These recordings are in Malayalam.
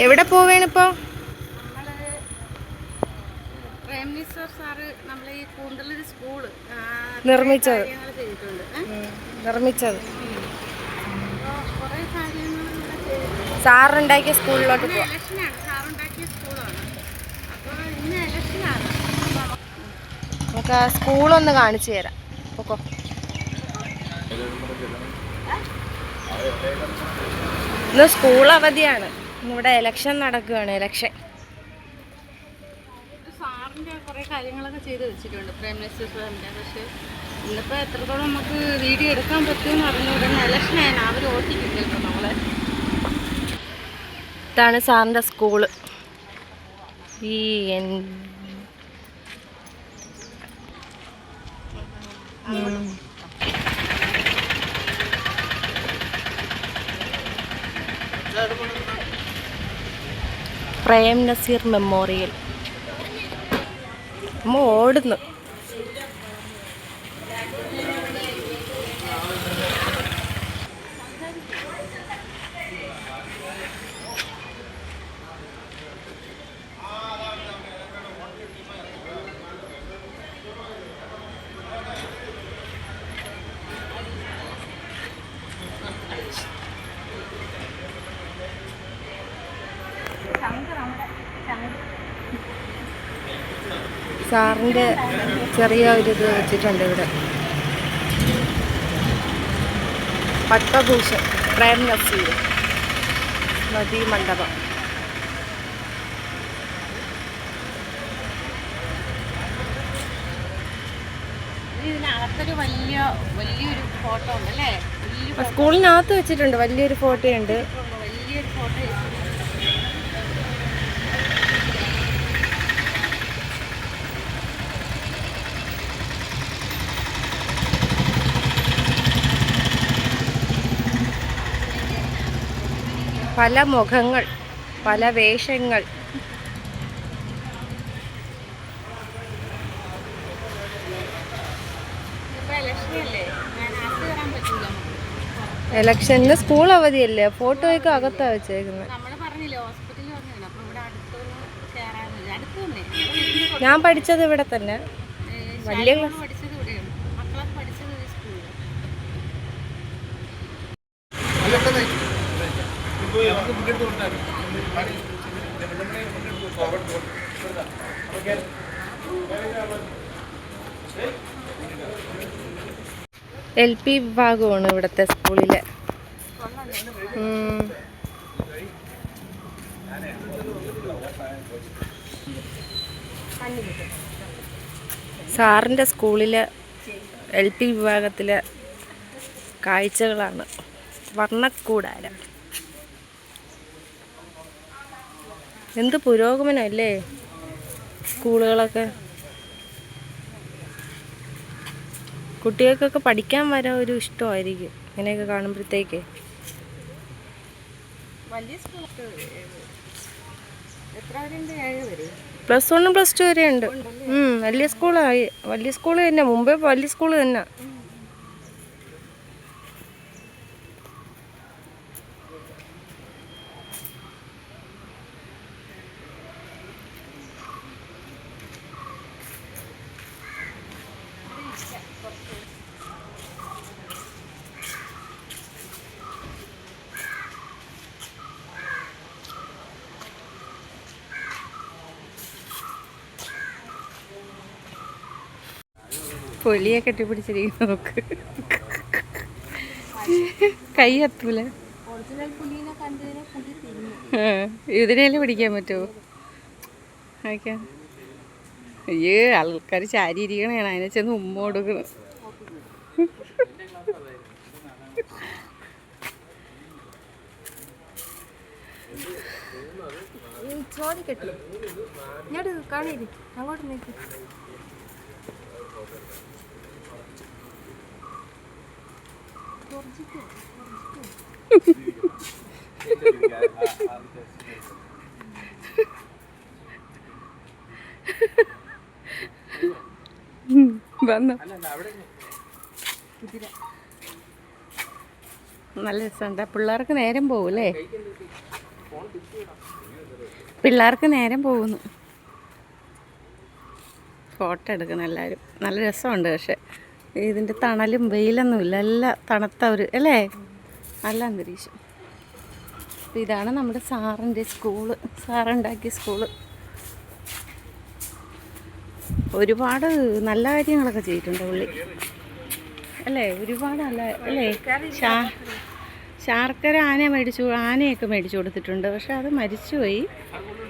എവിടെ പോവേണിപ്പോ നിർമ്മിച്ചത്. നിർമ്മിച്ചത്. സാറുണ്ടാക്കിയ സ്കൂളിലോട്ട് പോവാം നമുക്ക് ആ സ്കൂളൊന്ന് കാണിച്ചു തരാം. ഓക്കോ ഇന്ന് സ്കൂൾ അവധിയാണ് ഇവിടെ ഇലക്ഷൻ നടക്കുകയാണ് ഇലക്ഷൻ ഇത് സാറിന്റെ കുറേ കാര്യങ്ങളൊക്കെ ചെയ്ത് വെച്ചിട്ടുണ്ട് പ്രേംനീശ്വർ സാറിന്റെ പക്ഷേ ഇന്നിപ്പോൾ എത്രത്തോളം നമുക്ക് വീഡിയോ എടുക്കാൻ പറ്റുമെന്ന് അവർ ഓട്ടിക്കില്ലല്ലോ നമ്മളെ. ഇതാണ് സാറിന്റെ സ്കൂൾ ഈ എൻ-. പ്രേം നസീർ മെമ്മോറിയൽ. അമ്മ ഓടുന്നു. സാറിന്റെ ചെറിയ ഒരു ഇത് വെച്ചിട്ടുണ്ട് ഇവിടെ. പട്ടഭൂഷൺ പ്രേം നസീർ നദീ മണ്ഡപം. ഇതിനകത്തൊരു വലിയ വലിയൊരു ഫോട്ടോ ഉണ്ട് അല്ലേ സ്കൂളിനകത്ത് വെച്ചിട്ടുണ്ട്. വലിയൊരു ഫോട്ടോയുണ്ട്. വലിയൊരു ഫോട്ടോ പല മുഖങ്ങൾ പല വേഷങ്ങൾ. ഇപ്പൊ ഇലക്ഷനല്ലേ ഞാൻ അകത്ത് കയറാൻ പറ്റില്ല? ഇലക്ഷന് സ്കൂൾ അവധിയല്ലേ? ഫോട്ടോയൊക്കെ അകത്താ വെച്ചേക്കുന്നത് ഞാൻ പഠിച്ചത് ഇവിടെ തന്നെ. വലിയ ശാലിമോൾ പഠിച്ചത് ഇവിടെയാണ് മക്കളൊക്കെ പഠിച്ചത് ഈ സ്കൂളിൽ എൽ പി വിഭാഗമാണ് ഇവിടുത്തെ സ്കൂളിലെ. സാറിന്റെ സ്കൂളിലെ എൽ പി വിഭാഗത്തിലെ കാഴ്ചകളാണ് വർണക്കൂടാരം എന്ത് പുരോഗമനമല്ലേ? സ്കൂളുകളൊക്കെ. കുട്ടികൾക്കൊക്കെ പഠിക്കാൻ വരാൻ ഒരു ഇഷ്ടമായിരിക്കും. ഇങ്ങനെയൊക്കെ കാണുമ്പോഴത്തേക്ക്. പ്ലസ് വണ്ണും പ്ലസ് ടു വരെ ഉണ്ട് വലിയ സ്കൂളായി. വലിയ സ്കൂൾ തന്നെ. മുമ്പേ വലിയ സ്കൂൾ തന്നെ. പൊലിയെ കെട്ടിപ്പിടിച്ചിരിക്കുന്നു നോക്ക്. കൈ എത്തൂല ആ, പിടിക്കാൻ പറ്റുമോ അയക്കാം അയ്യേ ആൾക്കാർ ചാരി ഇരിക്കണേണ് അതിനെ ചെന്ന് ഉമ്മ കൊടുക്കണം. ചോദി ഞാൻ കാണിരി അങ്ങോട്ട് വന്നു. നല്ല രസമുണ്ട്. പിള്ളേർക്ക് നേരം പോകൂലേ പിള്ളേർക്ക് നേരം പോകുന്നു. ഫോട്ടോ എടുക്കണം എല്ലാവരും. നല്ല രസമുണ്ട് പക്ഷെ. ഇതിന്റെ തണലും വെയിലൊന്നുമില്ല എല്ലാം തണുത്ത ഒരു അല്ലേ? നല്ല അന്തരീക്ഷം. അപ്പോൾ ഇതാണ് നമ്മുടെ സാറിന്റെ സ്കൂൾ. സാറുണ്ടാക്കിയ സ്കൂൾ. ഒരുപാട് നല്ല കാര്യങ്ങളൊക്കെ ചെയ്തിട്ടുണ്ട് പുള്ളി. അല്ലേ? ഒരുപാട് നല്ല അല്ലേ? ഷാ ശാർക്കര ആന മേടിച്ചു ആനയൊക്കെ മേടിച്ചു കൊടുത്തിട്ടുണ്ട്. പക്ഷെ അത് മരിച്ചുപോയി.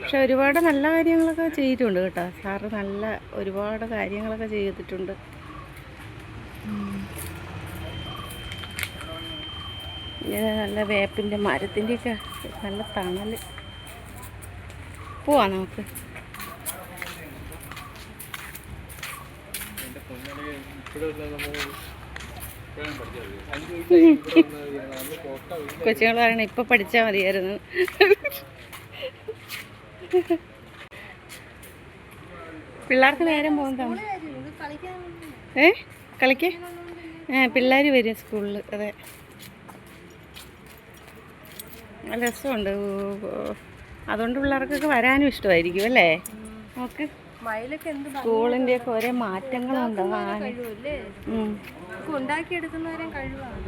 പക്ഷെ ഒരുപാട് നല്ല കാര്യങ്ങളൊക്കെ ചെയ്തിട്ടുണ്ട് കേട്ടോ. സാറ് നല്ല ഒരുപാട് കാര്യങ്ങളൊക്കെ ചെയ്തിട്ടുണ്ട്. നല്ല വേപ്പിന്റെ മരത്തിന്റെയൊക്കെ നല്ല തണൽ പോവാം നമുക്ക്. കൊച്ചുങ്ങൾ പറയണ ഇപ്പൊ പഠിച്ചാൽ മതിയായിരുന്നു. പിള്ളേർക്ക് നേരം പോകുന്നതാണ് ഏ? കളിക്ക്? ഏ പിള്ളേർ വരും സ്കൂളിൽ അതെ. നല്ല രസമുണ്ട്. അതുകൊണ്ട് പിള്ളേർക്കൊക്കെ വരാനും ഇഷ്ടമായിരിക്കും അല്ലേ? നമുക്ക് മയിലൊക്കെ എന്ത് സ്കൂളിന്റെ ഒക്കെ. ഉണ്ടാക്കിയെടുക്കുന്നവരും കഴിവാണ്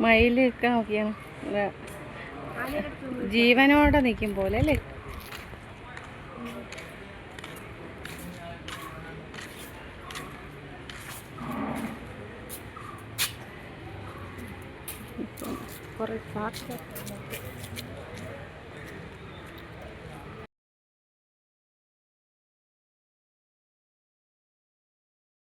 മയിലൊക്കെ നോക്കിയാണ് ജീവനോടെ നിൽക്കും പോലെ അല്ലേ കുറേ